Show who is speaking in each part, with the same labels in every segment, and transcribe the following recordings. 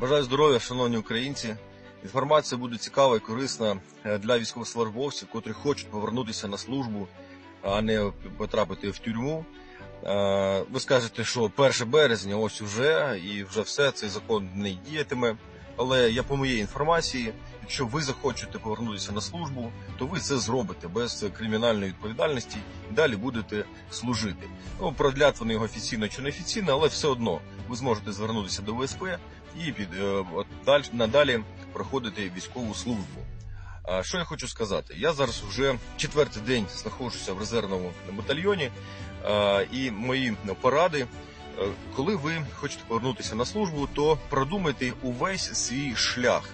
Speaker 1: Бажаю здоров'я, шановні українці. Інформація буде цікава і корисна е, для військовослужбовців, котрі хочуть повернутися на службу, а не потрапити в тюрму. Е, Ви скажете, що 1 березня ось уже і вже все, цей закон не діятиме. Але я по моїй інформації, якщо ви захочете повернутися на службу, то ви це зробите без кримінальної відповідальності і далі будете служити. Ну, продлять вони його офіційно чи неофіційно, але все одно ви зможете звернутися до ВСП і під е, от даль, надалі проходити військову службу. А що я хочу сказати? Я зараз вже четвертий день знаходжуся в резервному батальйоні, і мої поради. е, Коли ви хочете повернутися на службу, то продумайте увесь свій шлях,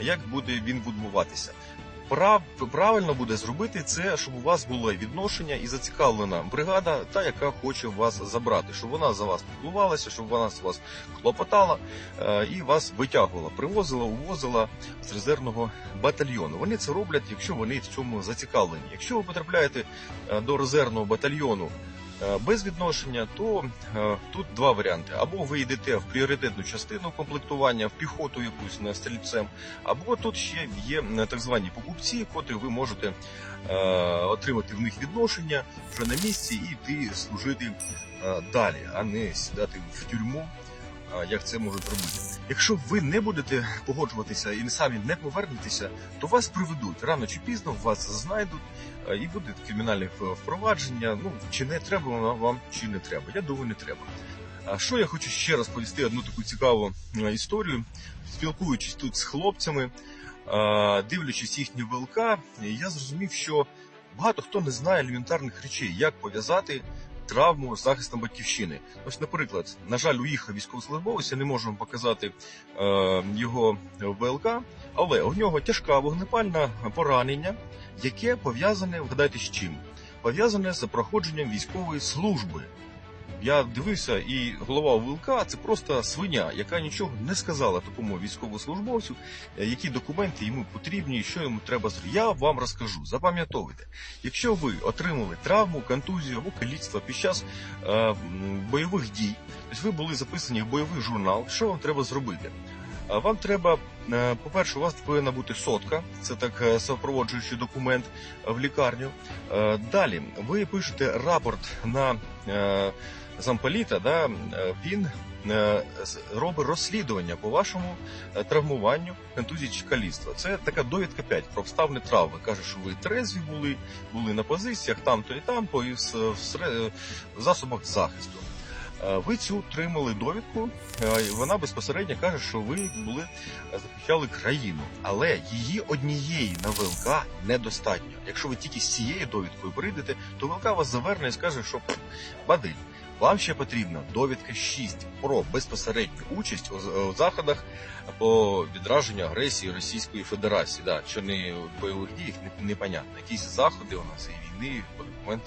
Speaker 1: як буде він відбуватися. Прав, правильно буде зробити це, щоб у вас було відношення і зацікавлена бригада, та яка хоче вас забрати, щоб вона за вас піклувалася, щоб вона з вас клопотала е, і вас витягувала, привозила, увозила з резервного батальйону. Вони це роблять, якщо вони в цьому зацікавлені. Якщо ви потрапляєте е, до резервного батальйону без відношення, то е, тут два варіанти: або ви йдете в пріоритетну частину комплектування, в піхоту якусь на стрільцем, або тут ще є е, так звані покупці, котрі ви можете е, отримати в них відношення вже на місці і йти служити е, далі, а не сідати в тюрму, е, як це можуть робити. Якщо ви не будете погоджуватися і самі не повернетеся, то вас приведуть рано чи пізно, вас знайдуть е, і буде кримінальне впровадження. Ну чи не треба вам, чи не треба. Я думаю, не треба. А що я хочу ще раз повісти одну таку цікаву е, історію, спілкуючись тут з хлопцями, е, дивлячись їхні ВЛК, я зрозумів, що багато хто не знає елементарних речей, як пов'язати травму захистом батьківщини. Ось, наприклад, на жаль, уїхав військовослужбовець, я не вам показати е, його ВЛК, але у нього тяжка вогнепальна поранення, яке пов'язане, вгадайте з чим? Пов'язане з проходженням військової служби. Я дивився, і голова ВЛК це просто свиня, яка нічого не сказала такому військовослужбовцю, е, які документи йому потрібні що йому треба зробити. Я вам розкажу. Запам'ятовуйте, якщо ви отримали травму, контузію або каліцтво під час е, бойових дій, ви були записані в бойовий журнал, що вам треба зробити? Вам треба, е, по-перше, у вас повинна бути сотка, це так е, супроводжуючий документ е, в лікарню. Далі ви пишете рапорт на замполіта, да, він робить розслідування по вашому травмуванню, контузії чи. Це така довідка 5 про обставини травми. Каже, що ви трезві були, були на позиціях там-то і там, по і в засобах захисту. Е, Ви цю отримали довідку, е, вона безпосередньо каже, що ви були е, захищали країну, але її однієї на ВЛК недостатньо. Якщо ви тільки з цією довідкою прийдете, то ВЛК вас заверне і скаже, що «Пф, бадиль. Вам ще потрібна довідка 6 про безпосередню участь у, заходах по відраженню агресії Російської Федерації. Да, що не бойових не, непонятно. Якісь заходи у нас і війни е,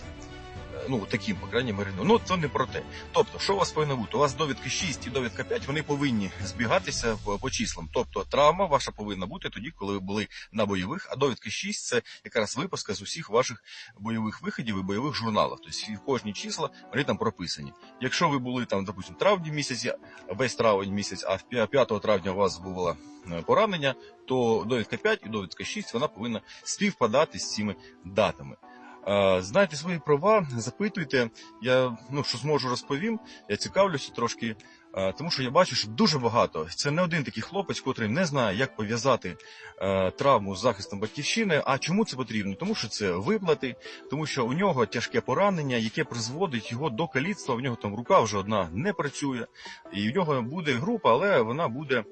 Speaker 1: Ну, таким, по крайній мірі, ну це не про те. Тобто, що у вас повинно бути? У вас довідка 6 і довідка 5, вони повинні збігатися по, числам. Тобто, травма ваша повинна бути тоді, коли ви були на бойових, а довідка 6 це якраз виписка з усіх ваших бойових виходів і бойових журналів. Тобто кожні числа вони там прописані. Якщо ви були там, допустимо, травні місяці, весь травень місяць, а в п'я- 5 травня у вас було е, поранення, то довідка 5 і довідка 6 вона повинна співпадати з цими датами. Знайте свої права, запитуйте. Я ну що зможу розповім. Я цікавлюся трошки, тому що я бачу, що дуже багато. Це не один такий хлопець, котрий не знає, як пов'язати е, травму з захистом батьківщини. А чому це потрібно? Тому що це виплати, тому що у нього тяжке поранення, яке призводить його до каліцтва. В нього там рука вже одна не працює, і в нього буде група, але вона буде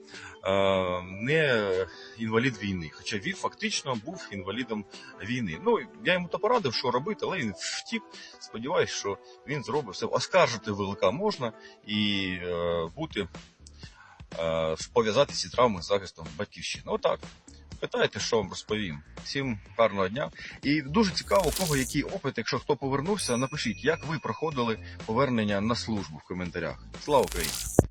Speaker 1: е, не інвалід війни. Хоча він фактично був інвалідом війни. Ну я йому то порадив, що робити, але він втік. Сподіваюсь, що він зробить все. Оскаржити ВЛК можна і е, бути е, пов'язати ці травми з захистом батьківщини. Отак. Питайте, що вам розповім. Всім гарного дня. І дуже цікаво, у кого який опит. Якщо хто повернувся, напишіть, як ви проходили повернення на службу в коментарях. Слава Україні!